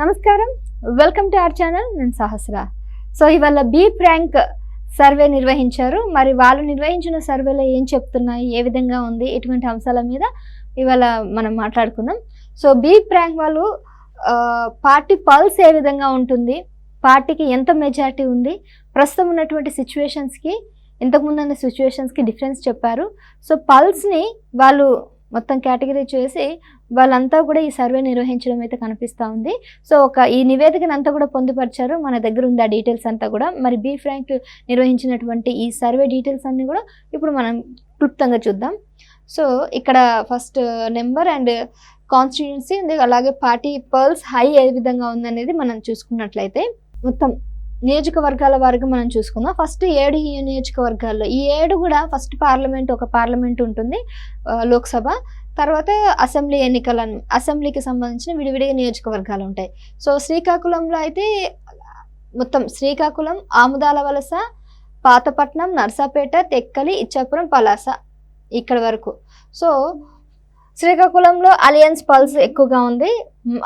నమస్కారం. Welcome to our channel నేను Sahasra. So ఇవాళ బీ ప్రాంక్ సర్వే నిర్వహించారు. మరి వాళ్ళు నిర్వహించిన సర్వేలో ఏం చెప్తున్నాయి ఏ విధంగా ఉంది ఇటువంటి అంశాల మీద ఇవాళ మనం మాట్లాడుకుందాం. సో బీ ప్రాంక్ వాళ్ళు పార్టీ పల్స్ ఏ విధంగా ఉంటుంది పార్టీకి ఎంత మెజారిటీ ఉంది ప్రస్తుతం ఉన్నటువంటి సిచ్యువేషన్స్కి ఇంతకుముందు ఉన్న సిచ్యువేషన్స్కి డిఫరెన్స్ చెప్పారు. సో పల్స్ని వాళ్ళు మొత్తం కేటగిరీ చేసి వాళ్ళంతా కూడా ఈ సర్వే నిర్వహించడం అయితే కనిపిస్తూ ఉంది. సో ఒక ఈ నివేదికను అంతా కూడా పొందుపరిచారు. మన దగ్గర ఉంది ఆ డీటెయిల్స్ అంతా కూడా. మరి బీ ఫ్రాంక్ నిర్వహించినటువంటి ఈ సర్వే డీటెయిల్స్ అన్ని కూడా ఇప్పుడు మనం క్లుప్తంగా చూద్దాం. సో ఇక్కడ ఫస్ట్ నెంబర్ అండ్ కాన్స్టిట్యున్సీ ఉంది. అలాగే పార్టీ పర్ల్స్ హై ఏ విధంగా ఉందనేది మనం చూసుకున్నట్లయితే మొత్తం నియోజకవర్గాల వరకు మనం చూసుకుందాం. ఫస్ట్ ఏడు ఈ నియోజకవర్గాల్లో ఈ ఏడు కూడా ఫస్ట్ పార్లమెంట్ ఒక పార్లమెంట్ ఉంటుంది లోక్సభ. తర్వాత అసెంబ్లీ ఎన్నికల అసెంబ్లీకి సంబంధించిన విడివిడిగా నియోజకవర్గాలు ఉంటాయి. సో శ్రీకాకుళంలో అయితే మొత్తం శ్రీకాకుళం ఆముదాల వలస పాతపట్నం నర్సాపేట తెక్కలి ఇచ్చాపురం పలాస ఇక్కడ వరకు. సో శ్రీకాకుళంలో అలియన్స్ పల్స్ ఎక్కువగా ఉంది.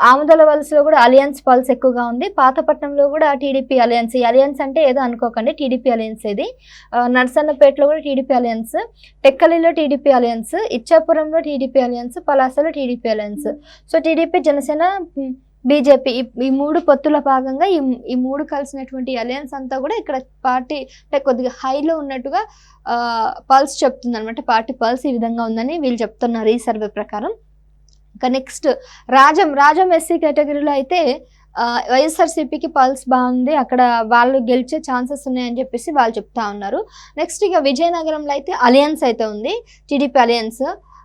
ఆముదల వలసలో కూడా అలియన్స్ పల్స్ ఎక్కువగా ఉంది. పాతపట్నంలో కూడా టీడీపీ అలయన్స్ ఈ అలియన్స్ అంటే ఏదో అనుకోకండి టీడీపీ అలయన్స్ ఇది. నర్సన్నపేటలో కూడా టీడీపీ అలయన్స్ టెక్కలిలో టీడీపీ అలయన్స్ ఇచ్చాపురంలో TDP alliance పలాసలో TDP alliance so TDP Janasena BJP ఈ- ఈ మూడు పొత్తుల భాగంగా ఈ ఈ మూడు కలిసినటువంటి అలయన్స్ అంతా కూడా ఇక్కడ పార్టీ అంటే కొద్దిగా హైలో ఉన్నట్టుగా పల్స్ చెప్తుంది అనమాట పార్టీ పల్స్ ఈ విధంగా ఉందని వీళ్ళు చెప్తున్నారు ఈ సర్వే ప్రకారం. ఇంకా నెక్స్ట్ రాజం రాజం ఎస్సీ కేటగిరీలో అయితే వైఎస్ఆర్సీపీకి పల్స్ బాగుంది అక్కడ వాళ్ళు గెలిచే ఛాన్సెస్ ఉన్నాయని చెప్పేసి వాళ్ళు చెప్తా ఉన్నారు. నెక్స్ట్ ఇక విజయనగరంలో అయితే అలియన్స్ అయితే ఉంది టీడీపీ అలియన్స్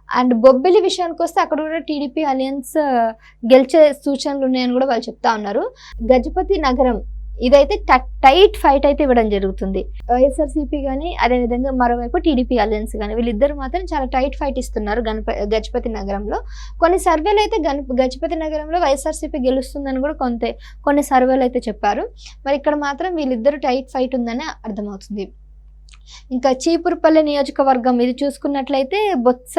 అండ్ బొబ్బిలి విషయానికి వస్తే అక్కడ కూడా టీడీపీ అలియన్స్ గెలిచే సూచనలు ఉన్నాయని కూడా వాళ్ళు చెప్తా ఉన్నారు. గజపతి నగరం ఇదైతే టైట్ ఫైట్ అయితే ఇవ్వడం జరుగుతుంది. వైఎస్ఆర్సీపీ కానీ అదేవిధంగా మరోవైపు టీడీపీ అలయన్స్ కానీ వీళ్ళిద్దరు మాత్రం చాలా టైట్ ఫైట్ ఇస్తున్నారు గణప గజపతి నగరంలో. కొన్ని సర్వేలు అయితే గణ గజపతి నగరంలో వైఎస్ఆర్సీపీ గెలుస్తుందని కూడా కొంత కొన్ని సర్వేలు అయితే చెప్పారు. మరి ఇక్కడ మాత్రం వీళ్ళిద్దరు టైట్ ఫైట్ ఉందని అర్థమవుతుంది. ఇంకా చీపురుపల్లి నియోజకవర్గం ఇది చూసుకున్నట్లయితే బొత్స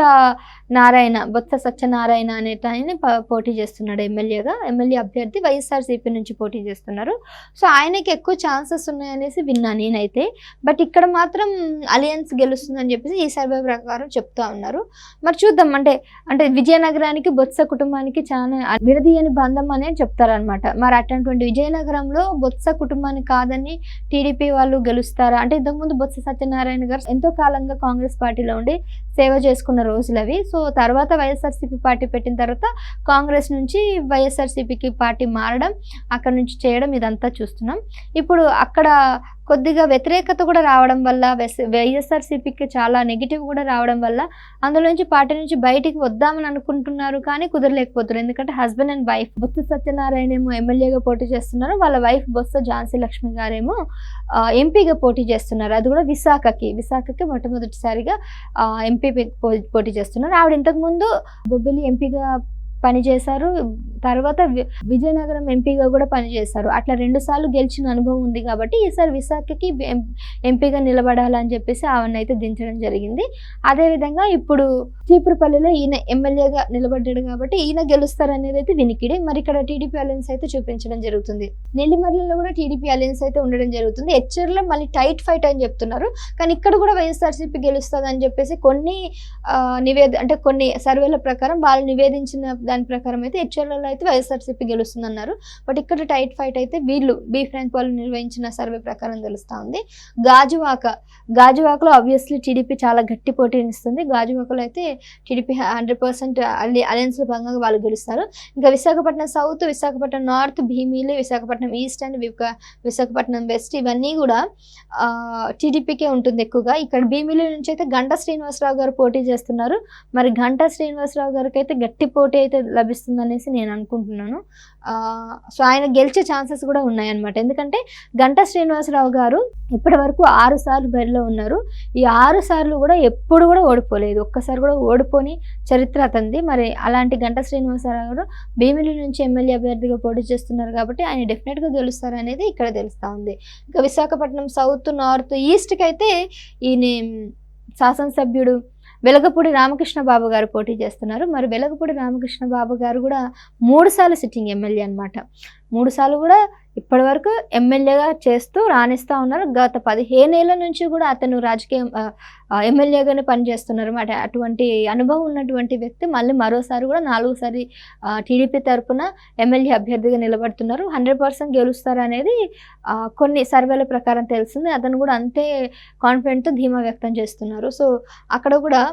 నారాయణ బొత్స సత్యనారాయణ అనే ఆయన పోటీ చేస్తున్నాడు ఎమ్మెల్యేగా. ఎమ్మెల్యే అభ్యర్థి వైఎస్ఆర్సీపీ నుంచి పోటీ చేస్తున్నారు. సో ఆయనకి ఎక్కువ ఛాన్సెస్ ఉన్నాయనేసి విన్నా నేనైతే. బట్ ఇక్కడ మాత్రం అలియన్స్ గెలుస్తుందని చెప్పేసి ఈ సర్వే ప్రకారం చెప్తా ఉన్నారు. మరి చూద్దాం. అంటే అంటే విజయనగరానికి బొత్స కుటుంబానికి చాలా విడదీయని బంధం అనేది చెప్తారనమాట మరి అటువంటి విజయనగరంలో బొత్స కుటుంబానికి కాదని టీడీపీ వాళ్ళు గెలుస్తారా? అంటే ఇంతకుముందు బొత్స సత్యనారాయణ గారు ఎంతో కాలంగా కాంగ్రెస్ పార్టీలో ఉండి సేవ చేసుకున్న రోజులు అవి. సో తర్వాత వైఎస్ఆర్సీపీ పార్టీ పెట్టిన తర్వాత కాంగ్రెస్ నుంచి వైఎస్ఆర్సీపీకి పార్టీ మారడం అక్కడ నుంచి చేయడం ఇదంతా చూస్తున్నాం. ఇప్పుడు అక్కడ కొద్దిగా వ్యతిరేకత కూడా రావడం వల్ల వైఎస్ఆర్సీపీకి చాలా నెగిటివ్ కూడా రావడం వల్ల అందులోంచి పార్టీ నుంచి బయటికి వద్దామని అనుకుంటున్నారు కానీ కుదరలేకపోతున్నారు. ఎందుకంటే husband and wife Botsa Satyanarayana ఏమో ఎమ్మెల్యేగా పోటీ చేస్తున్నారు. వాళ్ళ వైఫ్ బొత్స ఝాన్సీ లక్ష్మి గారేమో ఎంపీగా పోటీ చేస్తున్నారు. అది కూడా విశాఖకి విశాఖకి మొట్టమొదటిసారిగా ఎంపీ పో- పోటీ చేస్తున్నారు. ఆవిడ ఇంతకుముందు బొబ్బిలి ఎంపీగా పనిచేశారు. తర్వాత వి- విజయనగరం ఎంపీగా కూడా పనిచేశారు అట్లా రెండు సార్లు గెలిచిన అనుభవం ఉంది కాబట్టి ఈసారి విశాఖకి ఎంపీగా నిలబడాలని చెప్పేసి ఆవిడని అయితే దించడం జరిగింది. అదేవిధంగా ఇప్పుడు చీపురుపల్లిలో ఈయన ఎమ్మెల్యేగా నిలబడ్డాడు కాబట్టి ఈయన గెలుస్తారనేది అయితే వినికిడి. మరి ఇక్కడ టీడీపీ అలయన్స్ అయితే చూపించడం జరుగుతుంది. నెల్లిమర్లలో కూడా టీడీపీ అలయన్స్ అయితే ఉండడం జరుగుతుంది. హెచ్ఆర్లో మళ్ళీ టైట్ ఫైట్ అని చెప్తున్నారు. కానీ ఇక్కడ కూడా వైఎస్ఆర్సీపీ గెలుస్తుంది అని చెప్పేసి కొన్ని నివేద అంటే కొన్ని సర్వేల ప్రకారం వాళ్ళు నివేదించిన దాని ప్రకారం అయితే హెచ్ఎల్లలో అయితే వైఎస్ఆర్సీపీ గెలుస్తుందన్నారు. బట్ ఇక్కడ టైట్ ఫైట్ అయితే వీళ్ళు బీ ఫ్రాంక్ వాళ్ళు నిర్వహించిన సర్వే ప్రకారం తెలుస్తూ ఉంది గాజువాక గాజువాకలో ఆబ్వియస్లీ టీడీపీ చాలా గట్టి పోటీనిస్తుంది. గాజువాకలో అయితే టీడీపీ హండ్రెడ్ పర్సెంట్ అలయన్స్లో భాగంగా వాళ్ళు గెలుస్తారు. ఇంకా Visakhapatnam south Visakhapatnam north Bhimili Visakhapatnam east and Visakhapatnam west ఇవన్నీ కూడా టీడీపీకే ఉంటుంది ఎక్కువగా. ఇక్కడ భీమిలి నుంచి అయితే గంటా శ్రీనివాసరావు గారు పోటీ చేస్తున్నారు. మరి గంటా శ్రీనివాసరావు గారికి అయితే గట్టి పోటీ అయితే లభిస్తుందనేసి నేను అనుకుంటున్నాను. సో ఆయన గెలిచే ఛాన్సెస్ కూడా ఉన్నాయన్నమాట. ఎందుకంటే గంటా శ్రీనివాసరావు గారు ఇప్పటి వరకు ఆరు సార్లు బరిలో ఉన్నారు. ఈ ఆరు సార్లు కూడా ఎప్పుడు కూడా ఓడిపోలేదు. ఒక్కసారి కూడా ఓడిపోని చరిత్ర అతంది మరి అలాంటి గంటా శ్రీనివాసరావు గారు భీమిలి నుంచి ఎమ్మెల్యే అభ్యర్థిగా పోటీ చేస్తున్నారు కాబట్టి ఆయన డెఫినెట్గా గెలుస్తారు అనేది ఇక్కడ తెలుస్తూ ఉంది. ఇంకా విశాఖపట్నం సౌత్ నార్త్ ఈస్ట్కి అయితే ఈయన శాసనసభ్యుడు వెలగపూడి రామకృష్ణ బాబు గారు పోటీ చేస్తున్నారు. మరి వెలగపూడి రామకృష్ణ బాబు గారు కూడా మూడు సార్లు సిట్టింగ్ ఎమ్మెల్యే అనమాట మూడు సార్లు కూడా ఇప్పటి వరకు ఎమ్మెల్యేగా చేస్తూ రాణిస్తూ ఉన్నారు. గత పదిహేను ఏళ్ళ నుంచి కూడా అతను రాజకీయం ఎమ్మెల్యేగానే పనిచేస్తున్నారు. అట అటువంటి అనుభవం ఉన్నటువంటి వ్యక్తి మళ్ళీ మరోసారి కూడా నాలుగోసారి టీడీపీ తరఫున ఎమ్మెల్యే అభ్యర్థిగా నిలబడుతున్నారు. హండ్రెడ్ పర్సెంట్ గెలుస్తారు అనేది కొన్ని సర్వేల ప్రకారం తెలిసింది. అతను కూడా అంతే కాన్ఫిడెంట్తో ధీమా వ్యక్తం చేస్తున్నారు. సో అక్కడ కూడా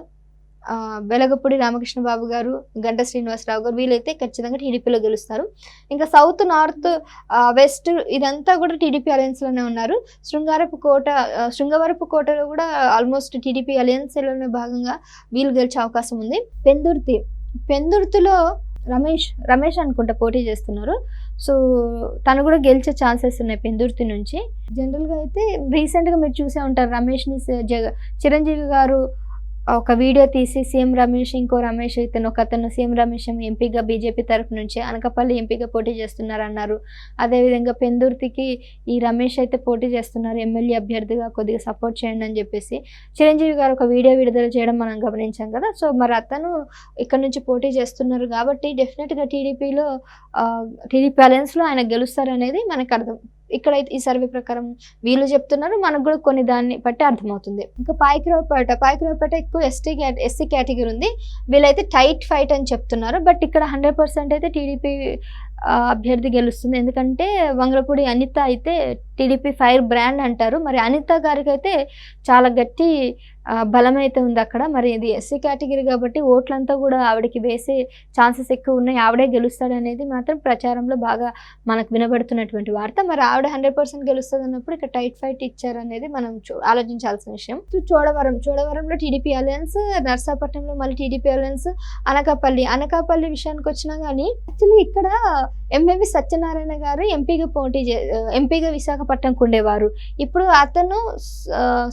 వెలగపూడి రామకృష్ణ బాబు గారు గంట శ్రీనివాసరావు గారు వీళ్ళైతే ఖచ్చితంగా టీడీపీలో గెలుస్తారు. ఇంకా సౌత్ నార్త్ వెస్ట్ ఇదంతా కూడా టీడీపీ అలయన్స్లోనే ఉన్నారు. శృంగారపు కోట శృంగవరపు కోటలో కూడా ఆల్మోస్ట్ టీడీపీ అలయన్స్లోనే భాగంగా వీళ్ళు గెలిచే అవకాశం ఉంది. పెందుర్తి పెందుర్తిలో రమేష్ రమేష్ అనుకుంటా పోటీ చేస్తున్నారు. సో తను కూడా గెలిచే ఛాన్సెస్ ఉన్నాయి పెందుర్తి నుంచి. జనరల్గా అయితే రీసెంట్గా మీరు చూసే ఉంటారు రమేష్ని జగ చిరంజీవి గారు ఒక వీడియో తీసి సీఎం రమేష్ ఇంకో రమేష్ ఇతను ఒక అతను సీఎం రమేష్ ఎంపీగా బీజేపీ తరఫు నుంచి అనకపల్లి ఎంపీగా పోటీ చేస్తున్నారు అన్నారు అదేవిధంగా పెందుర్తికి ఈ రమేష్ అయితే పోటీ చేస్తున్నారు. ఎమ్మెల్యే అభ్యర్థిగా కొద్దిగా సపోర్ట్ చేయండి అని చెప్పేసి చిరంజీవి గారు ఒక వీడియో విడుదల చేయడం మనం గమనించాం కదా. సో మరి అతను ఇక్కడ నుంచి పోటీ చేస్తున్నారు కాబట్టి డెఫినెట్గా టీడీపీలో టీడీపీ అలయన్స్లో ఆయన గెలుస్తారనేది మనకు అర్థం. ఇక్కడ ఈ సర్వే ప్రకారం వీళ్ళు చెప్తున్నారు. మనకు కూడా కొన్ని దాన్ని బట్టి అర్థమవుతుంది. ఇంకా పాయకిరావుపేట పాయకిరావుపేట ఎక్కువ ఎస్టీ ఎస్సీ కేటగిరీ ఉంది. వీళ్ళైతే టైట్ ఫైట్ అని చెప్తున్నారు. బట్ ఇక్కడ హండ్రెడ్ పర్సెంట్ అయితే టీడీపీ అభ్యర్థి గెలుస్తుంది. ఎందుకంటే వంగలపూడి అనిత అయితే టీడీపీ ఫైర్ బ్రాండ్ అంటారు. మరి అనిత గారికి అయితే చాలా గట్టి బలం అయితే ఉంది అక్కడ. మరి ఇది ఎస్సీ కేటగిరీ కాబట్టి ఓట్లంతా కూడా ఆవిడకి వేసే ఛాన్సెస్ ఎక్కువ ఉన్నాయి. ఆవిడే గెలుస్తాడనేది మాత్రం ప్రచారంలో బాగా మనకు వినబడుతున్నటువంటి వార్త. మరి ఆవిడ హండ్రెడ్ పర్సెంట్ గెలుస్తుంది అన్నప్పుడు ఇక్కడ టైట్ ఫైట్ ఇచ్చారు అనేది మనం చూ- ఆలోచించాల్సిన విషయం. చోడవరం చోడవరంలో టీడీపీ అలయన్స్ నర్సాపట్నంలో మళ్ళీ టీడీపీ అలయన్స్ అనకాపల్లి. అనకాపల్లి విషయానికి వచ్చినా కానీ యాక్చువల్లీ ఇక్కడ ఎంఎవి సత్యనారాయణ గారు ఎంపీగా పోటీ చే ఎంపీగా విశాఖపట్నంకు ఉండేవారు ఇప్పుడు అతను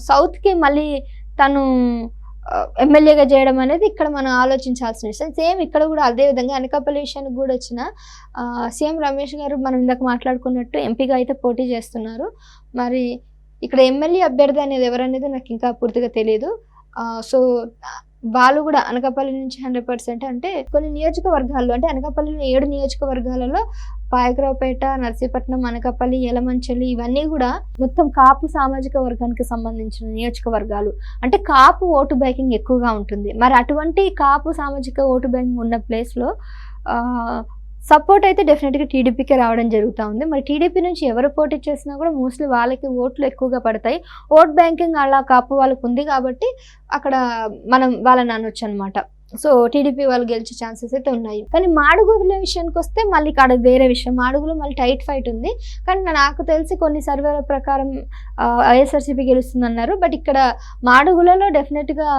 సౌత్కి మళ్ళీ తను ఎమ్మెల్యేగా చేయడం అనేది ఇక్కడ మనం ఆలోచించాల్సిన విషయం. సేమ్ ఇక్కడ కూడా అదే విధంగా అనకాపల్లి విషయానికి కూడా వచ్చిన సీఎం రమేష్ గారు మనం ఇందాక మాట్లాడుకున్నట్టు ఎంపీగా అయితే పోటీ చేస్తున్నారు. మరి ఇక్కడ ఎమ్మెల్యే అభ్యర్థి అనేది ఎవరనేది నాకు ఇంకా పూర్తిగా తెలియదు సో వాళ్ళు కూడా అనకాపల్లి నుంచి హండ్రెడ్ పర్సెంట్ అంటే కొన్ని నియోజకవర్గాల్లో అంటే అనకాపల్లిలో ఏడు నియోజకవర్గాలలో పాయకరావుపేట నర్సీపట్నం అనకాపల్లి యలమంచలి ఇవన్నీ కూడా మొత్తం కాపు సామాజిక వర్గానికి సంబంధించిన నియోజకవర్గాలు. అంటే కాపు ఓటు బ్యాంకింగ్ ఎక్కువగా ఉంటుంది. మరి అటువంటి కాపు సామాజిక ఓటు బ్యాంకింగ్ ఉన్న ప్లేస్లో సపోర్ట్ అయితే డెఫినెట్గా టీడీపీకే రావడం జరుగుతూ ఉంది. మరి టీడీపీ నుంచి ఎవరు పోటీ చేసినా కూడా మోస్ట్లీ వాళ్ళకి ఓట్లు ఎక్కువగా పడతాయి. ఓట్ బ్యాంకింగ్ అలా కాపు వాళ్ళకు ఉంది కాబట్టి అక్కడ మనం వాళ్ళని అనొచ్చు అనమాట సో టీడీపీ వాళ్ళు గెలిచే ఛాన్సెస్ అయితే ఉన్నాయి. కానీ మాడుగుల విషయానికి వస్తే మళ్ళీ ఇక్కడ వేరే విషయం. మాడుగులో మళ్ళీ టైట్ ఫైట్ ఉంది. కానీ నాకు తెలిసి కొన్ని సర్వేల ప్రకారం వైఎస్ఆర్సీపీ గెలుస్తుంది అన్నారు బట్ ఇక్కడ మాడుగులలో డెఫినెట్గా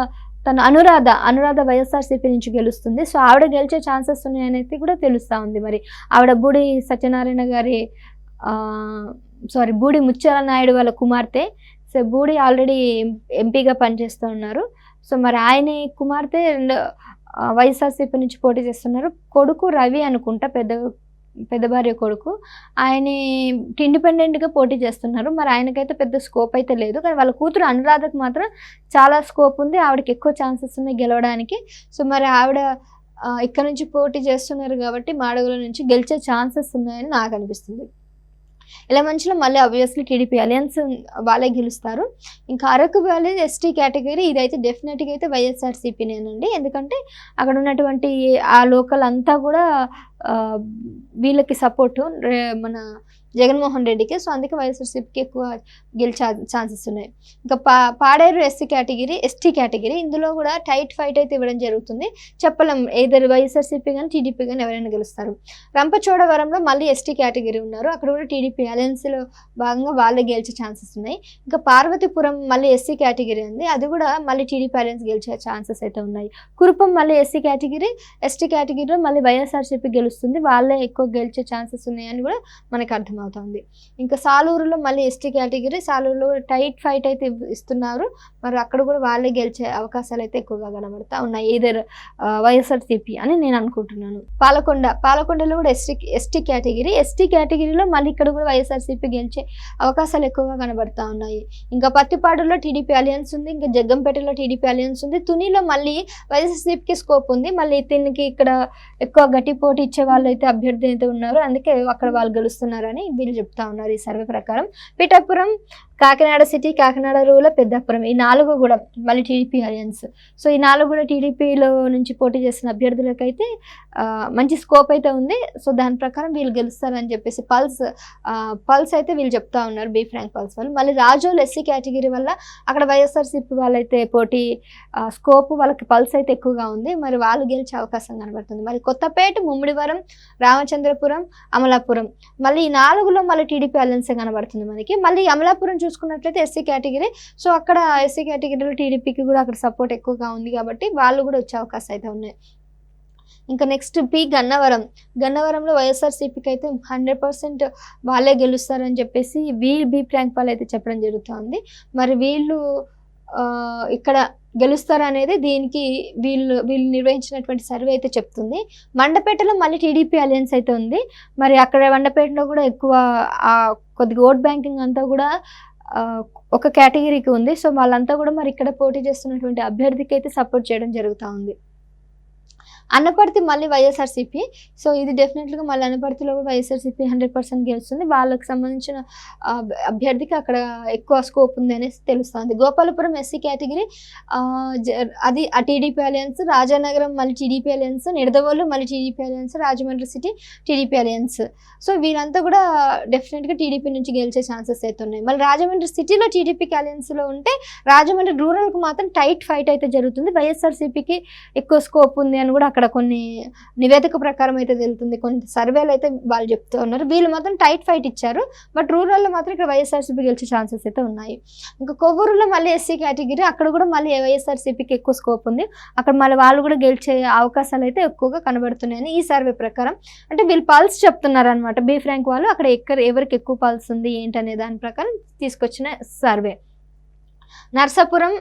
తను అనురాధ అనురాధ వైఎస్ఆర్సీపీ నుంచి గెలుస్తుంది. సో ఆవిడ గెలిచే ఛాన్సెస్ ఉన్నాయనేది కూడా తెలుస్తూ ఉంది మరి. ఆవిడ బూడి సత్యనారాయణ గారి సారీ బూడి ముచ్చాల నాయుడు వాళ్ళ కుమార్తె. సో బూడి ఆల్రెడీ ఎంపీగా పనిచేస్తూ ఉన్నారు. సో మరి ఆయన కుమార్తె అండ్ వైఎస్ఆర్సీపీ నుంచి పోటీ చేస్తున్నారు. కొడుకు రవి అనుకుంటా పెద్ద పెద్ద భార్య కొడుకు ఆయన ఇండిపెండెంట్గా పోటీ చేస్తున్నారు. మరి ఆయనకైతే పెద్ద స్కోప్ అయితే లేదు. కానీ వాళ్ళ కూతురు అనురాధకు మాత్రం చాలా స్కోప్ ఉంది. ఆవిడకి ఎక్కువ ఛాన్సెస్ ఉన్నాయి గెలవడానికి. సో మరి ఆవిడ ఇక్కడ నుంచి పోటీ చేస్తున్నారు కాబట్టి మాడగుల నుంచి గెలిచే ఛాన్సెస్ ఉన్నాయని నాకు అనిపిస్తుంది. ఇలా మంచిలో మళ్ళీ అబ్వియస్లీ టీడీపీ అలయన్స్ వాళ్ళే గెలుస్తారు. ఇంకా అరకు వ్యాలీ ఎస్టీ కేటగిరీ ఇదైతే డెఫినెట్గా అయితే వైఎస్ఆర్సీపీనేనండి. ఎందుకంటే అక్కడ ఉన్నటువంటి ఆ లోకల్ అంతా కూడా వీళ్ళకి సపోర్టు మన జగన్మోహన్ రెడ్డికి. సో అందుకే వైఎస్ఆర్సీపీకి ఎక్కువ గెలిచే ఛాన్సెస్ ఉన్నాయి. ఇంకా పా Paderu SC category ST category ఇందులో కూడా టైట్ ఫైట్ అయితే ఇవ్వడం జరుగుతుంది. చెప్పలేం ఏదర్ వైఎస్ఆర్సీపీ కానీ టీడీపీ కానీ ఎవరైనా గెలుస్తారు. రంపచోడవరంలో మళ్ళీ ఎస్టీ కేటగిరీ ఉన్నారు. అక్కడ కూడా టీడీపీ అలయన్స్లో భాగంగా వాళ్ళే గెలిచే ఛాన్సెస్ ఉన్నాయి. ఇంకా పార్వతీపురం మళ్ళీ ఎస్సీ కేటగిరీ ఉంది. అది కూడా మళ్ళీ టీడీపీ అలయన్స్ గెలిచే ఛాన్సెస్ అయితే ఉన్నాయి. కురుపం మళ్ళీ ఎస్సీ కేటగిరీ ఎస్టీ కేటగిరీలో మళ్ళీ వైఎస్ఆర్సీపీ గెలుస్తుంది. వాళ్ళే ఎక్కువ గెలిచే ఛాన్సెస్ ఉన్నాయని కూడా మనకు అర్థమవుతుంది. ఇంకా సాలూరులో మళ్ళీ ఎస్టీ కేటగిరీ సాలూరులో టైట్ ఫైట్ అయితే ఇస్తున్నారు. మరి అక్కడ కూడా వాళ్ళే గెలిచే అవకాశాలు అయితే ఎక్కువగా కనబడతా ఉన్నాయి. ఏదర్ వైఎస్ఆర్సీపీ అని నేను అనుకుంటున్నాను. పాలకొండ పాలకొండలో కూడా ఎస్టీ ఎస్టీ కేటగిరీ ఎస్టీ కేటగిరీలో మళ్ళీ ఇక్కడ కూడా వైఎస్ఆర్సీపీ గెలిచే అవకాశాలు ఎక్కువగా కనబడతా ఉన్నాయి. ఇంకా పత్తిపాడులో టీడీపీ అలయన్స్ ఉంది ఇంకా జగ్గంపేటలో టీడీపీ అలయన్స్ ఉంది తునిలో మళ్ళీ వైఎస్ఆర్సీపీకి స్కోప్ ఉంది. మళ్ళీ దీనికి ఇక్కడ ఎక్కువ గట్టి పోటీ ఇచ్చే వాళ్ళు అయితే అభ్యర్థి అయితే ఉన్నారు అందుకే అక్కడ వాళ్ళు గెలుస్తున్నారని వీళ్ళు చెప్తా ఉన్నారు ఈ సర్వే ప్రకారం. Pithapuram Kakinada city Kakinada rural Peddapuram. ఈ నాలుగు కూడా మళ్ళీ టీడీపీ అలయన్స్ సో ఈ నాలుగు కూడా టీడీపీలో నుంచి పోటీ చేసిన అభ్యర్థులకైతే మంచి స్కోప్ అయితే ఉంది. సో దాని ప్రకారం వీళ్ళు గెలుస్తారని చెప్పేసి పల్స్ పల్స్ అయితే వీళ్ళు చెప్తా ఉన్నారు బీ ఫ్రాంక్ పల్స్ వాళ్ళు. మళ్ళీ రాజోలు ఎస్సీ కేటగిరీ వల్ల అక్కడ వైఎస్ఆర్సీపీ వాళ్ళైతే పోటీ స్కోప్ వాళ్ళకి పల్స్ అయితే ఎక్కువగా ఉంది. మరి వాళ్ళు గెలిచే అవకాశం కనబడుతుంది. మరి కొత్తపేట ముమ్మిడివరం రామచంద్రపురం అమలాపురం. మళ్ళీ ఈ నాలుగులో మళ్ళీ టీడీపీ అలయన్సే కనబడుతుంది మనకి. మళ్ళీ అమలాపురం చూసుకున్నట్లయితే ఎస్సీ కేటగిరీ సో అక్కడ ఎస్సీ కేటగిరీలో టీడీపీకి కూడా అక్కడ సపోర్ట్ ఎక్కువగా ఉంది కాబట్టి వాళ్ళు కూడా వచ్చే అవకాశం అయితే ఉన్నాయి. ఇంకా నెక్స్ట్ పి గన్నవరం. గన్నవరంలో వైఎస్ఆర్సీపీకి అయితే హండ్రెడ్ పర్సెంట్ వాళ్ళే గెలుస్తారని చెప్పేసి వీళ్ళు బీ ప్రాంక్ వాళ్ళు అయితే చెప్పడం జరుగుతుంది. మరి వీళ్ళు ఇక్కడ గెలుస్తారనేది దీనికి వీళ్ళు వీళ్ళు నిర్వహించినటువంటి సర్వే అయితే చెప్తుంది. మండపేటలో మళ్ళీ టీడీపీ అలయన్స్ అయితే ఉంది. మరి అక్కడ మండపేటలో కూడా ఎక్కువ కొద్దిగా ఓట్ బ్యాంకింగ్ అంతా కూడా ఒక కేటగిరీకి ఉంది. సో వాళ్ళంతా కూడా మరి ఇక్కడ పోటీ చేస్తున్నటువంటి అభ్యర్థికి అయితే సపోర్ట్ చేయడం జరుగుతూ ఉంది. అన్నపర్తి మళ్ళీ వైఎస్ఆర్సీపీ. సో ఇది డెఫినెట్గా మళ్ళీ అన్నపర్తిలో కూడా వైఎస్ఆర్సీపీ హండ్రెడ్ పర్సెంట్ గెలుస్తుంది. వాళ్ళకి సంబంధించిన అభ్యర్థికి అక్కడ ఎక్కువ స్కోప్ ఉంది అనేసి తెలుస్తుంది. గోపాలపురం ఎస్సీ కేటగిరీ జ- అది ఆ టీడీపీ అలయన్స్ రాజానగరం మళ్ళీ టీడీపీ అలయన్స్ నిడదవోలు మళ్ళీ TDP alliance Rajahmundry city TDP alliance so వీరంతా కూడా డెఫినెట్గా టీడీపీ నుంచి గెలిచే ఛాన్సెస్ అయితే ఉన్నాయి. మళ్ళీ రాజమండ్రి సిటీలో టీడీపీకి అలయన్స్లో ఉంటే రాజమండ్రి రూరల్కి మాత్రం టైట్ ఫైట్ అయితే జరుగుతుంది. వైఎస్ఆర్సీపీకి ఎక్కువ స్కోప్ ఉంది అని కూడా అక్కడ కొన్ని నివేదిక ప్రకారం అయితే తెలుస్తుంది కొన్ని సర్వేలు అయితే వాళ్ళు చెప్తూ ఉన్నారు. వీళ్ళు మాత్రం టైట్ ఫైట్ ఇచ్చారు. బట్ రూరల్లో మాత్రం ఇక్కడ వైఎస్ఆర్సీపీ గెలిచే ఛాన్సెస్ అయితే ఉన్నాయి. ఇంకా కొవ్వూరులో మళ్ళీ ఎస్సీ కేటగిరీ అక్కడ కూడా మళ్ళీ వైఎస్ఆర్సీపీకి ఎక్కువ స్కోప్ ఉంది. అక్కడ మళ్ళీ వాళ్ళు కూడా గెలిచే అవకాశాలు అయితే ఎక్కువగా కనబడుతున్నాయని ఈ సర్వే ప్రకారం. అంటే వీళ్ళు పల్స్ చెప్తున్నారు అనమాట బీ ఫ్రాంక్ వాళ్ళు అక్కడ ఎక్కడ ఎవరికి ఎక్కువ పల్స్ ఉంది ఏంటనే దాని ప్రకారం తీసుకొచ్చిన సర్వే. నర్సాపురం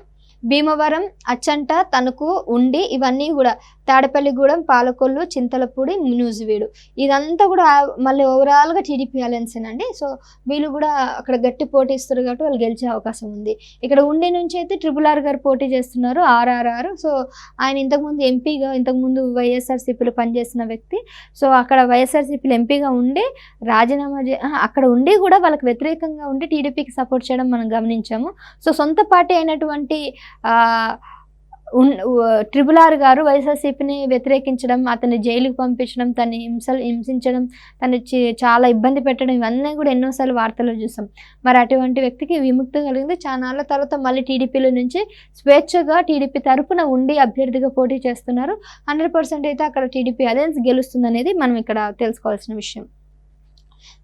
భీమవరం అచ్చంట తణుకు ఉండి ఇవన్నీ కూడా తాడపల్లిగూడెం పాలకొల్లు చింతలపూడి న్యూజివీడు ఇదంతా కూడా మళ్ళీ ఓవరాల్గా టీడీపీ అలయన్సేనండి సో వీళ్ళు కూడా అక్కడ గట్టి పోటీ ఇస్తారు కాబట్టి వాళ్ళు గెలిచే అవకాశం ఉంది. ఇక్కడ ఉండి నుంచి అయితే ట్రిపుల్ ఆర్ గారు పోటీ చేస్తున్నారు ఆర్ఆర్ఆర్. సో ఆయన ఇంతకుముందు ఎంపీగా ఇంతకుముందు వైఎస్ఆర్సీపీలో పనిచేసిన వ్యక్తి. సో అక్కడ వైఎస్ఆర్సీపీలో ఎంపీగా ఉండి రాజీనామా అక్కడ ఉండి కూడా వాళ్ళకి వ్యతిరేకంగా ఉండి టీడీపీకి సపోర్ట్ చేయడం మనం గమనించాము. సో సొంత పార్టీ అయినటువంటి ట్రిపుల్ ఆర్ గారు వైఎస్ఆర్సీపీని వ్యతిరేకించడం అతన్ని జైలుకి పంపించడం తన్ని హింసలు హింసించడం తను చి- చాలా ఇబ్బంది పెట్టడం ఇవన్నీ కూడా ఎన్నోసార్లు వార్తల్లో చూసాం. మరి అటువంటి వ్యక్తికి విముక్తి కలిగింది. చాలా తర్వాత మళ్ళీ టీడీపీలో నుంచి స్వేచ్ఛగా టీడీపీ తరఫున ఉండి అభ్యర్థిగా పోటీ చేస్తున్నారు. హండ్రెడ్ పర్సెంట్ అయితే అక్కడ టీడీపీ అలయన్స్ గెలుస్తుంది అనేది మనం ఇక్కడ తెలుసుకోవాల్సిన విషయం.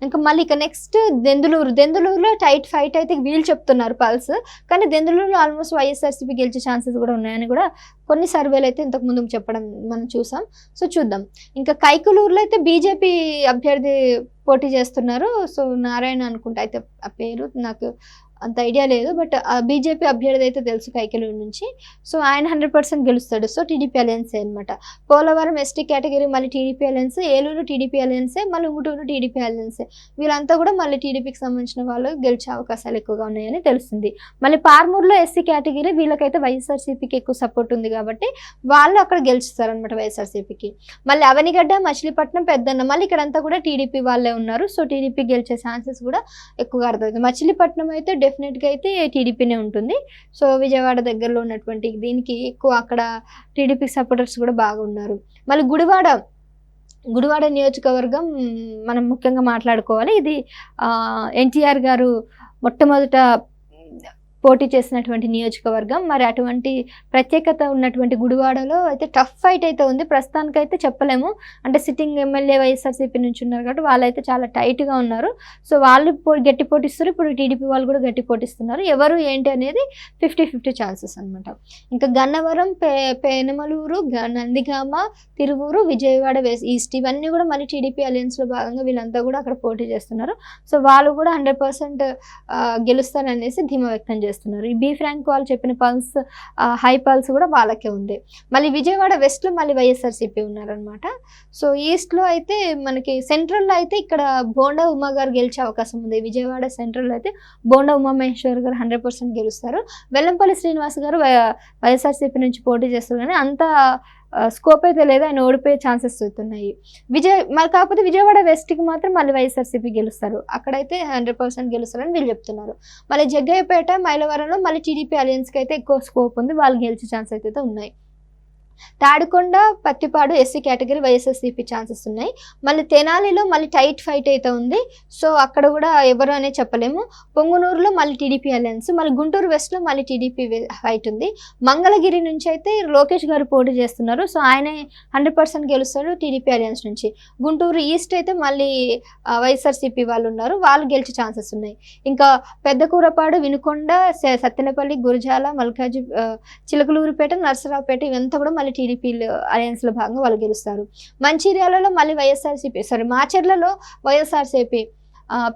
ఇంకా మళ్ళీ ఇక నెక్స్ట్ దెందులూరు. దెందులూరులో టైట్ ఫైట్ అయితే వీళ్ళు చెప్తున్నారు పల్స్. కానీ దెందులూరులో ఆల్మోస్ట్ వైఎస్ఆర్సీపీ గెలిచే ఛాన్సెస్ కూడా ఉన్నాయని కూడా కొన్ని సర్వేలు అయితే ఇంతకు ముందు చెప్పడం మనం చూసాం. సో చూద్దాం. ఇంకా కైకులూరులో అయితే బీజేపీ అభ్యర్థి పోటీ చేస్తున్నారు. సో నారాయణ అనుకుంటా అయితే ఆ పేరు. నాకు అంత ఐడియా లేదు. బట్ ఆ బీజేపీ అభ్యర్థి అయితే తెలుసు కైకలూరు నుంచి. సో ఆయన హండ్రెడ్ పర్సెంట్ గెలుస్తాడు. సో టీడీపీ అలయన్సే అనమాట పోలవరం ఎస్టీ కేటగిరీ మళ్ళీ టీడీపీ అలయన్స్ ఏలూరు టీడీపీ అలయన్సే మళ్ళీ ఉంగుటూరు టీడీపీ అలయన్సే. వీళ్ళంతా కూడా మళ్ళీ టీడీపీకి సంబంధించిన వాళ్ళు గెలిచే అవకాశాలు ఎక్కువగా ఉన్నాయని తెలుస్తుంది. మళ్ళీ పార్మూర్లో ఎస్సీ కేటగిరీ వీళ్ళకైతే వైఎస్ఆర్సీపీకి ఎక్కువ సపోర్ట్ ఉంది కాబట్టి వాళ్ళు అక్కడ గెలుస్తారనమాట వైఎస్ఆర్సీపీకి. మళ్ళీ అవనిగడ్డ మచిలీపట్నం పెద్దన్న మళ్ళీ ఇక్కడంతా కూడా టీడీపీ వాళ్ళే ఉన్నారు. సో టీడీపీ గెలిచే ఛాన్సెస్ కూడా ఎక్కువగా అర్థమవుతుంది. మచిలీపట్నం అయితే డెఫినెట్గా అయితే టీడీపీనే ఉంటుంది. సో విజయవాడ దగ్గరలో ఉన్నటువంటి దీనికి ఎక్కువ అక్కడ టీడీపీ సపోర్టర్స్ కూడా బాగా ఉన్నారు మళ్ళీ గుడివాడ గుడివాడ నియోజకవర్గం మనం ముఖ్యంగా మాట్లాడుకోవాలి. ఇది ఎన్టీఆర్ గారు మొట్టమొదట పోటీ చేసినటువంటి నియోజకవర్గం. మరి అటువంటి ప్రత్యేకత ఉన్నటువంటి గుడివాడలో అయితే టఫ్ ఫైట్ అయితే ఉంది. ప్రస్తుతానికైతే చెప్పలేము. అంటే సిట్టింగ్ ఎమ్మెల్యే వైఎస్ఆర్సీపీ నుంచి ఉన్నారు కాబట్టి వాళ్ళైతే చాలా టైట్గా ఉన్నారు. సో వాళ్ళు గట్టి పోటీస్తారు. ఇప్పుడు టీడీపీ వాళ్ళు కూడా గట్టి పోటీస్తున్నారు. ఎవరు ఏంటి అనేది ఫిఫ్టీ ఫిఫ్టీ ఛాన్సెస్ అనమాట ఇంకా గన్నవరం పే పేనమలూరు గ- నందిగామ తిరువూరు విజయవాడ వెస్ట్ ఈస్ట్ ఇవన్నీ కూడా మళ్ళీ టీడీపీ అలయన్స్లో భాగంగా వీళ్ళంతా కూడా అక్కడ పోటీ చేస్తున్నారు. సో వాళ్ళు కూడా హండ్రెడ్ పర్సెంట్ గెలుస్తారనేసి ధీమా వ్యక్తం చేస్తారు చేస్తున్నారు. ఈ బీ ఫ్రాంక్ వాళ్ళు చెప్పిన పల్స్ హై పల్స్ కూడా వాళ్ళకే ఉంది మళ్ళీ విజయవాడ వెస్ట్లో మళ్ళీ వైఎస్ఆర్సీపీ ఉన్నారనమాట సో ఈస్ట్లో అయితే మనకి సెంట్రల్లో అయితే ఇక్కడ బోండా ఉమా గారు గెలిచే అవకాశం ఉంది. విజయవాడ సెంట్రల్లో అయితే బోండా ఉమామహేశ్వర్ గారు హండ్రెడ్ పర్సెంట్ గెలుస్తారు. వెల్లంపల్లి శ్రీనివాస్ గారు వై- వైఎస్ఆర్సీపీ నుంచి పోటీ చేస్తారు. కానీ అంత స్కోప్ అయితే లేదు ఆయన ఓడిపోయే ఛాన్సెస్ అవుతున్నాయి విజయ్ మరి కాకపోతే విజయవాడ వెస్ట్కి మాత్రం మళ్ళీ వైఎస్ఆర్సీపీ గెలుస్తారు. అక్కడైతే హండ్రెడ్ పర్సెంట్ గెలుస్తారని వీళ్ళు చెప్తున్నారు. మళ్ళీ జగ్గయ్యపేట మైలవరంలో మళ్ళీ టీడీపీ అలయన్స్కి అయితే ఎక్కువ స్కోప్ ఉంది వాళ్ళు గెలిచే ఛాన్స్ అయితే ఉన్నాయి. Tadikonda Prathipadu SC category YSRCP chances ఉన్నాయి. మళ్ళీ తెనాలిలో మళ్ళీ టైట్ ఫైట్ అయితే ఉంది. సో అక్కడ కూడా ఎవరు అనే చెప్పలేము. పొంగునూరులో మళ్ళీ టీడీపీ అలయన్స్ మళ్ళీ గుంటూరు వెస్ట్లో మళ్ళీ టీడీపీ ఫైట్ ఉంది. మంగళగిరి నుంచి అయితే లోకేష్ గారు పోటీ చేస్తున్నారు. సో ఆయనే హండ్రెడ్ పర్సెంట్ గెలుస్తారు టీడీపీ అలయన్స్ నుంచి. గుంటూరు ఈస్ట్ అయితే మళ్ళీ వైఎస్ఆర్సీపీ వాళ్ళు ఉన్నారు. వాళ్ళు గెలిచే ఛాన్సెస్ ఉన్నాయి. ఇంకా పెద్ద కూరపాడు వినుకొండ సత్యనపల్లి సత్తెనపల్లి గురజాల మల్కాజు చిలకలూరుపేట నరసరావుపేట ఇవంతా కూడా మళ్ళీ టీడీపీ అలయన్స్లో భాగంగా వాళ్ళు గెలుస్తారు. మంచిర్యాలలో మళ్ళీ వైఎస్ఆర్సీపీ సారీ మాచర్లలో వైఎస్ఆర్సీపీ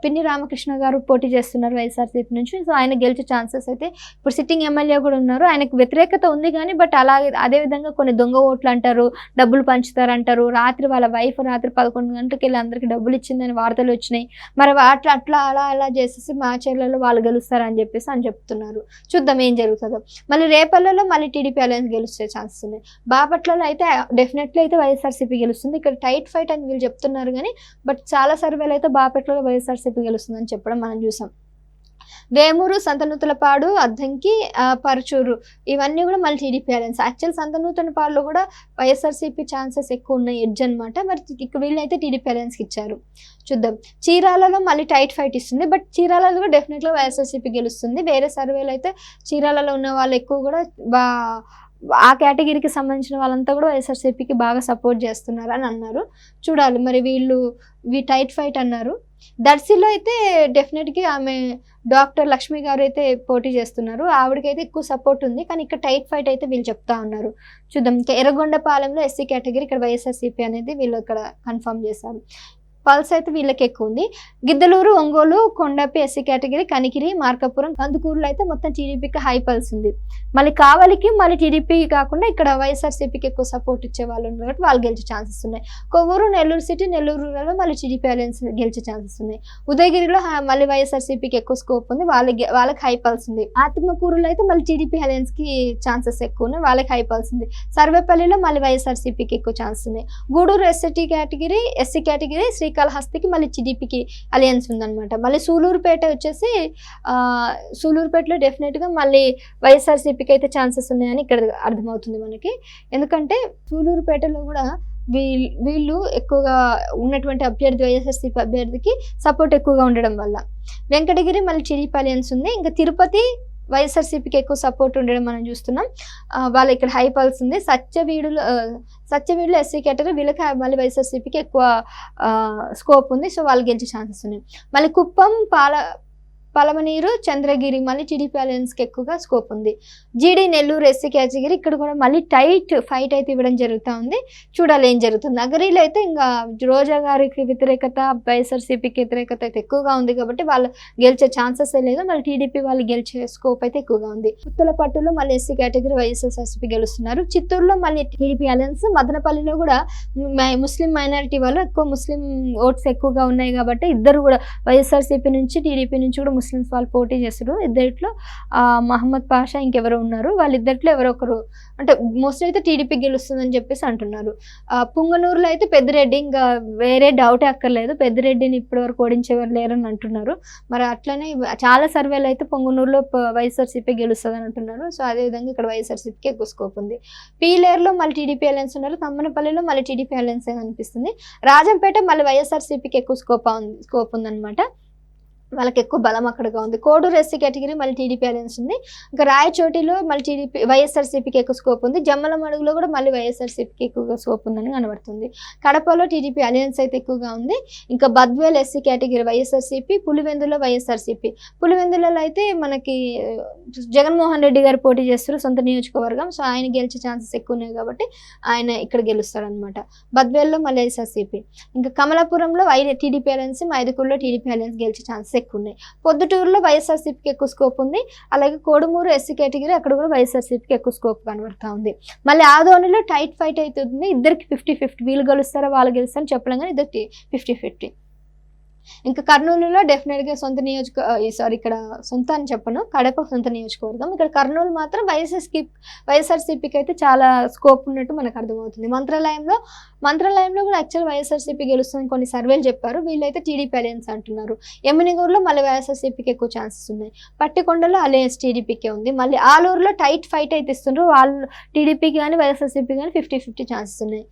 పిన్ని రామకృష్ణ గారు పోటీ చేస్తున్నారు వైఎస్ఆర్సీపీ నుంచి. సో ఆయన గెలిచే ఛాన్సెస్ అయితే ఇప్పుడు సిట్టింగ్ ఎమ్మెల్యే కూడా ఉన్నారు. ఆయనకు వ్యతిరేకత ఉంది కానీ బట్ అలాగే అదేవిధంగా కొన్ని దొంగ ఓట్లు అంటారు డబ్బులు పంచుతారు అంటారు రాత్రి వాళ్ళ వైఫ్ రాత్రి పదకొండు గంటలకు వెళ్ళి అందరికి డబ్బులు ఇచ్చిందని వార్తలు వచ్చినాయి. మరి అట్లా అట్లా అలా అలా చేసేసి మా మాచర్లలో వాళ్ళు గెలుస్తారని చెప్పేసి అని చెప్తున్నారు. చూద్దాం ఏం జరుగుతుందో. మళ్ళీ రేపల్లలో మళ్ళీ టీడీపీ అలయన్స్ గెలిచే ఛాన్సెస్ ఉన్నాయి. బాపట్లలో అయితే డెఫినెట్లీ అయితే వైఎస్ఆర్సీపీ గెలుస్తుంది. ఇక్కడ టైట్ ఫైట్ అని వీళ్ళు చెప్తున్నారు కానీ బట్ చాలా సర్వేలు అయితే బాపట్లలో వైఎస్ఆర్సీపీ గెలుస్తుందని చెప్పడం మనం చూసాం. వేమూరు సంతనూతలపాడు అద్దంకి పరచూరు పరుచూరు ఇవన్నీ కూడా మళ్ళీ టీడీపీ అలయన్స్. యాక్చువల్ సంతనూతలపాడులో కూడా వైఎస్ఆర్సీపీ ఛాన్సెస్ ఎక్కువ ఉన్నాయి ఎడ్జ్ అనమాట మరి ఇక్కడ వీళ్ళైతే టీడీపీ అలయన్స్కి ఇచ్చారు. చూద్దాం. చీరాలలో మళ్ళీ టైట్ ఫైట్ ఇస్తుంది. బట్ చీరాలలో కూడా డెఫినెట్గా వైఎస్ఆర్సీపీ గెలుస్తుంది. వేరే సర్వేలు అయితే చీరాలలో ఉన్న వాళ్ళు ఎక్కువ కూడా బా ఆ కేటగిరీకి సంబంధించిన వాళ్ళంతా కూడా వైఎస్ఆర్సీపీకి బాగా సపోర్ట్ చేస్తున్నారు అని అన్నారు. చూడాలి మరి వీళ్ళు వీ టైట్ ఫైట్ అన్నారు. దర్శిలో అయితే డెఫినెట్గా ఆమె డాక్టర్ లక్ష్మి గారు అయితే పోటీ చేస్తున్నారు. ఆవిడకైతే ఎక్కువ సపోర్ట్ ఉంది. కానీ ఇక్కడ టైట్ ఫైట్ అయితే వీళ్ళు చెప్తా ఉన్నారు. చూద్దాం ఇంకా ఎర్రగొండపాలెంలో ఎస్సీ కేటగిరీ ఇక్కడ వైఎస్ఆర్సీపీ అనేది వీళ్ళు ఇక్కడ కన్ఫర్మ్ చేశారు. పల్స్ అయితే వీళ్ళకి ఎక్కువ ఉంది. గిద్దలూరు ఒంగోలు కొండపి ఎస్సీ కేటగిరీ కనికిరి మార్కాపురం కందుకూరులో అయితే మొత్తం టీడీపీకి హై పల్స్ ఉంది. మళ్ళీ కావలికి మళ్ళీ టీడీపీ కాకుండా ఇక్కడ వైఎస్ఆర్సీపీకి ఎక్కువ సపోర్ట్ ఇచ్చే వాళ్ళు ఉన్నారు కాబట్టి వాళ్ళు గెలిచే ఛాన్సెస్ ఉన్నాయి. కొవ్వూరు నెల్లూరు సిటీ నెల్లూరు రూరల్లో మళ్ళీ టీడీపీ అలయన్స్ గెలిచే ఛాన్సెస్ ఉన్నాయి. ఉదయగిరిలో మళ్ళీ వైఎస్ఆర్సీపీకి ఎక్కువ స్కోప్ ఉంది. వాళ్ళకి వాళ్ళకి హై పల్స్ ఉంది. ఆత్మకూరులో అయితే మళ్ళీ టీడీపీ అలయన్స్కి ఛాన్సెస్ ఎక్కువ ఉన్నాయి. వాళ్ళకి హై పల్స్ ఉంది. సర్వేపల్లిలో మళ్ళీ వైఎస్ఆర్సీపీకి ఎక్కువ ఛాన్స్ ఉన్నాయి. Gudur ST category SC category Shri శ్రీకాళహస్తికి మళ్ళీ చిడిపికి అలయన్స్ ఉందన్నమాట. మళ్ళీ సూలూరుపేట వచ్చేసి సూలూరుపేటలో డెఫినెట్గా మళ్ళీ వైఎస్ఆర్సీపీకి అయితే ఛాన్సెస్ ఉన్నాయని ఇక్కడ అర్థమవుతుంది మనకి. ఎందుకంటే సూలూరుపేటలో కూడా వీళ్ళు వీళ్ళు ఎక్కువగా ఉన్నటువంటి అభ్యర్థి వైఎస్ఆర్సీపీ అభ్యర్థికి సపోర్ట్ ఎక్కువగా ఉండడం వల్ల. వెంకటగిరి మళ్ళీ టీడీపీ అలయన్స్ ఉంది. ఇంకా తిరుపతి వైఎస్ఆర్సీపీకి ఎక్కువ సపోర్ట్ ఉండడం మనం చూస్తున్నాం. వాళ్ళు ఇక్కడ హై పల్స్ ఉంది. సత్యవీడులో ఆ, సత్యవీడులో ఎస్సీ కేటగిరీ వీళ్ళకి మళ్ళీ వైఎస్ఆర్సీపీకి ఎక్కువ స్కోప్ ఉంది. సో వాళ్ళు గెలిచే ఛాన్సెస్ ఉన్నాయి. మళ్ళీ కుప్పం పాల పలమనీరు చంద్రగిరి మళ్ళీ టీడీపీ అలయన్స్కి ఎక్కువగా స్కోప్ ఉంది. జీడీ నెల్లూరు ఎస్సీ కేటగిరి ఇక్కడ కూడా మళ్ళీ టైట్ ఫైట్ అయితే ఇవ్వడం జరుగుతూ ఉంది. చూడాలి ఏం జరుగుతుంది. నగరీలో అయితే ఇంకా రోజా గారికి వ్యతిరేకత వైఎస్ఆర్సీపీకి వ్యతిరేకత అయితే ఎక్కువగా ఉంది కాబట్టి వాళ్ళు గెలిచే ఛాన్సెస్ లేదు. మళ్ళీ టీడీపీ వాళ్ళు గెలిచే స్కోప్ అయితే ఎక్కువగా ఉంది. పుత్తలపట్టులో మళ్ళీ ఎస్సీ కేటగిరీ వైఎస్ఆర్సీపీ గెలుస్తున్నారు. చిత్తూరులో మళ్ళీ టీడీపీ అలయన్స్ మదనపల్లిలో కూడా ముస్లిం మైనారిటీ వాళ్ళు ఎక్కువ ముస్లిం ఓట్స్ ఎక్కువగా ఉన్నాయి కాబట్టి ఇద్దరు కూడా వైఎస్ఆర్సీపీ నుంచి టీడీపీ నుంచి కూడా ముస్లిమ్స్ వాళ్ళు పోటీ చేస్తారు ఇద్దరిట్లో మహమ్మద్ పాషా ఇంకెవరో ఉన్నారు. వాళ్ళిద్దరిలో ఎవరో ఒకరు అంటే మోస్ట్లీ అయితే టీడీపీ గెలుస్తుందని చెప్పేసి అంటున్నారు. పుంగనూరులో అయితే పెద్దిరెడ్డి ఇంకా వేరే డౌటే అక్కర్లేదు. పెద్దిరెడ్డిని ఇప్పటివరకు ఓడించేవారు లేరని అంటున్నారు. మరి అట్లనే చాలా సర్వేలు అయితే పొంగునూరులో వైఎస్ఆర్సీపీ గెలుస్తుంది అని అంటున్నారు. సో అదేవిధంగా ఇక్కడ వైఎస్ఆర్సీపీకి ఎక్కువ స్కోప్ ఉంది. పీలేరులో మళ్ళీ టీడీపీ అలయన్స్ ఉన్నారు. తమ్మనపల్లిలో మళ్ళీ టీడీపీ అలయన్స్ అనిపిస్తుంది రాజంపేట మళ్ళీ వైఎస్ఆర్సీపీకి ఎక్కువ స్కోప్ ఉంది స్కోప్ ఉందన్నమాట. వాళ్ళకి ఎక్కువ బలం అక్కడగా ఉంది. కోడూరు ఎస్సీ కేటగిరీ మళ్ళీ టీడీపీ అలయన్స్ ఉంది. ఇంకా రాయచోటిలో మళ్ళీ టీడీపీ వైఎస్ఆర్సీపీకి ఎక్కువ స్కోప్ ఉంది. జమ్మల మడుగులో కూడా మళ్ళీ వైఎస్ఆర్సీపీకి ఎక్కువగా స్కోప్ ఉందని కనబడుతుంది. కడపలో టీడీపీ అలయన్స్ అయితే ఎక్కువగా ఉంది. ఇంకా బద్వేల్ ఎస్సీ కేటగిరీ వైఎస్ఆర్సీపీ పులివెందులో వైఎస్ఆర్సీపీ. పులివెందులలో అయితే మనకి జగన్మోహన్ రెడ్డి గారు పోటీ చేస్తారు సొంత నియోజకవర్గం. సో ఆయన గెలిచే ఛాన్సెస్ ఎక్కువ ఉన్నాయి కాబట్టి ఆయన ఇక్కడ గెలుస్తారనమాట బద్వేల్లో మళ్ళీ వైఎస్ఆర్సీపీ. ఇంకా కమలాపురంలో ఐ టీడీపీ అలయన్స్ మైదుకూరులో టీడీపీ అలయన్స్ గెలిచే ఛాన్సెస్ ఎక్కువ ఉన్నాయి పొద్దుటూరులో వైఎస్ఆర్సీపీకి ఎక్కువ స్కోప్ ఉంది. అలాగే కోడుమూరు ఎస్సీ కేటగిరీ అక్కడ కూడా వైఎస్ఆర్సీపీకి ఎక్కువ స్కోప్ కనబడతా ఉంది. మళ్ళీ ఆదోనిలో టైట్ ఫైట్ అవుతుంది. ఇద్దరికి ఫిఫ్టీ ఫిఫ్టీ వీళ్ళు గెలుస్తారా వాళ్ళు గెలుస్తారని చెప్పలేం కానీ ఇద్దరికి ఫిఫ్టీ ఫిఫ్టీ ఇంకా కర్నూలులో డెఫినెట్గా సొంత నియోజక సారీ ఇక్కడ సొంత అని చెప్పను. కడప సొంత నియోజకవర్గం. ఇక్కడ కర్నూలు మాత్రం వైఎస్ఎస్కి వైఎస్ఆర్సీపీకి అయితే చాలా స్కోప్ ఉన్నట్టు మనకు అర్థమవుతుంది. మంత్రాలయంలో మంత్రాలయంలో కూడా యాక్చువల్ వైఎస్ఆర్సీపీ గెలుస్తుందని కొన్ని సర్వేలు చెప్పారు. వీళ్ళైతే టీడీపీ అలయన్స్ అంటున్నారు. ఎమ్మినిగూరులో మళ్ళీ వైఎస్ఆర్సీపీకి ఎక్కువ ఛాన్సెస్ ఉన్నాయి. పట్టికొండలో అలయన్స్ టీడీపీకే ఉంది. మళ్ళీ ఆలూరులో టైట్ ఫైట్ అయితే ఇస్తున్నారు వాళ్ళు టీడీపీకి కానీ వైఎస్ఆర్సీపీ కానీ ఫిఫ్టీ ఫిఫ్టీ ఛాన్సెస్ ఉన్నాయి.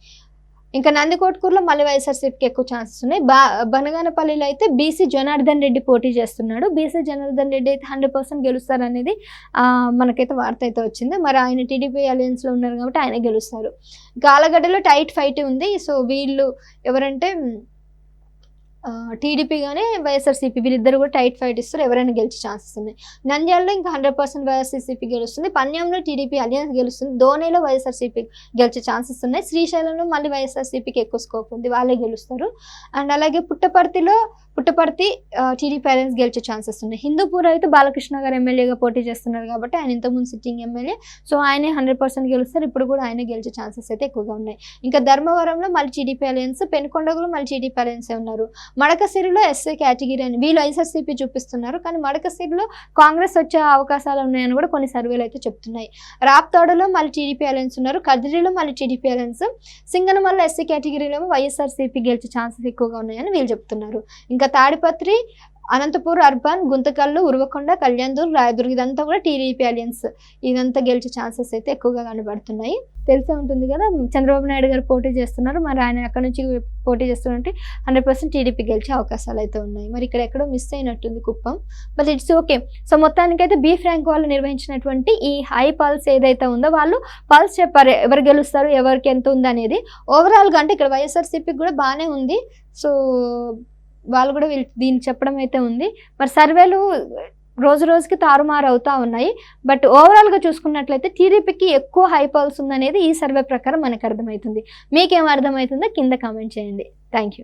ఇంకా నందికోట్కూరులో మళ్ళీ వైఎస్ఆర్సీపీకి ఎక్కువ ఛాన్సెస్ ఉన్నాయి. బా బనగానపల్లిలో అయితే బీసీ జనార్దన్ రెడ్డి పోటీ చేస్తున్నాడు. బీసీ జనార్దన్ రెడ్డి అయితే హండ్రెడ్ పర్సెంట్ గెలుస్తారనేది మనకైతే వార్త అయితే వచ్చింది. మరి ఆయన టీడీపీ అలయన్స్లో ఉన్నారు కాబట్టి ఆయన గెలుస్తారు. గాలగడ్డలో టైట్ ఫైట్ ఉంది. సో వీళ్ళు ఎవరంటే టీడీపీ కానీ వైఎస్ఆర్సీపీ వీళ్ళిద్దరు కూడా టైట్ ఫైట్ ఇస్తారు ఎవరైనా గెలిచే ఛాన్సెస్ ఉన్నాయి. నంద్యాలలో ఇంకా హండ్రెడ్ పర్సెంట్ వైఎస్ఆర్సీపీ గెలుస్తుంది. పన్యంలో టీడీపీ అలియన్స్ గెలుస్తుంది. ధోనిలో వైఎస్ఆర్సీపీ గెలిచే ఛాన్సెస్ ఉన్నాయి. శ్రీశైలంలో మళ్ళీ వైఎస్ఆర్సీపీకి ఎక్కువ స్కోప్ ఉంది. వాళ్ళే గెలుస్తారు. అండ్ అలాగే పుట్టపర్తిలో పుట్టపర్తి టీడీపీ అలయన్స్ గెలిచే ఛాన్సెస్ ఉన్నాయి. హిందూపూర్ అయితే బాలకృష్ణ గారు ఎమ్మెల్యేగా పోటీ చేస్తున్నారు కాబట్టి ఆయన ఇంతకుముందు సిట్టింగ్ ఎమ్మెల్యే. సో ఆయనే హండ్రెడ్ పర్సెంట్ గెలుస్తారు. ఇప్పుడు కూడా ఆయన గెలిచే ఛాన్సెస్ అయితే ఎక్కువగా ఉన్నాయి. ఇంకా ధర్మవరంలో మళ్ళీ టీడీపీ అలయన్స్ పెనుకొండలో మళ్ళీ టీడీపీ అలయన్సే ఉన్నారు. మడకసిరిలో ఎస్ఏ కేటగిరీ అని వీళ్ళు ఐఎస్ఆర్సీపీ చూపిస్తున్నారు. కానీ మడకసిరిలో కాంగ్రెస్ వచ్చే అవకాశాలు ఉన్నాయని కూడా కొన్ని సర్వేలు అయితే చెప్తున్నాయి. రాప్తోడలో మళ్ళీ టీడీపీ అలయన్స్ ఉన్నారు. కదిరిలో మళ్ళీ టీడీపీ అలయన్స్ సింగనమల్ల ఎస్సీ కేటగిరీలో వైఎస్ఆర్సీపీ గెలిచే ఛాన్సెస్ ఎక్కువగా ఉన్నాయని వీళ్ళు చెప్తున్నారు. ఇంకా ఇంకా తాడిపత్రి అనంతపూర్ అర్బన్ గుంతకల్లు ఉరవకొండ కళ్యాణ్దూర్ రాయదుర్గ్ ఇదంతా కూడా టీడీపీ అలియన్స్ ఇదంతా గెలిచే ఛాన్సెస్ అయితే ఎక్కువగా కనబడుతున్నాయి. తెలిసే ఉంటుంది కదా చంద్రబాబు నాయుడు గారు పోటీ చేస్తున్నారు. మరి ఆయన అక్కడ నుంచి పోటీ చేస్తున్నట్టు హండ్రెడ్ పర్సెంట్ టీడీపీ గెలిచే అవకాశాలు అయితే ఉన్నాయి. మరి ఇక్కడ ఎక్కడో మిస్ అయినట్టుంది Kuppam. But it's okay so మొత్తానికైతే బీ ఫ్రాంక్ వాళ్ళు నిర్వహించినటువంటి ఈ హై పల్స్ ఏదైతే ఉందో వాళ్ళు పల్స్ చెప్పారు. ఎవరు గెలుస్తారు ఎవరికి ఎంత ఉంది అనేది ఓవరాల్గా అంటే ఇక్కడ వైఎస్ఆర్సీపీకి కూడా బాగానే ఉంది. సో వాళ్ళు కూడా వీళ్ళు దీన్ని చెప్పడం అయితే ఉంది. మరి సర్వేలు రోజు రోజుకి తారుమారు అవుతూ ఉన్నాయి. బట్ ఓవరాల్గా చూసుకున్నట్లయితే టీడీపీకి ఎక్కువ హై పల్స్ ఉందనేది ఈ సర్వే ప్రకారం మనకు అర్థమవుతుంది. మీకేం అర్థమవుతుందో కింద కామెంట్ చేయండి. Thank you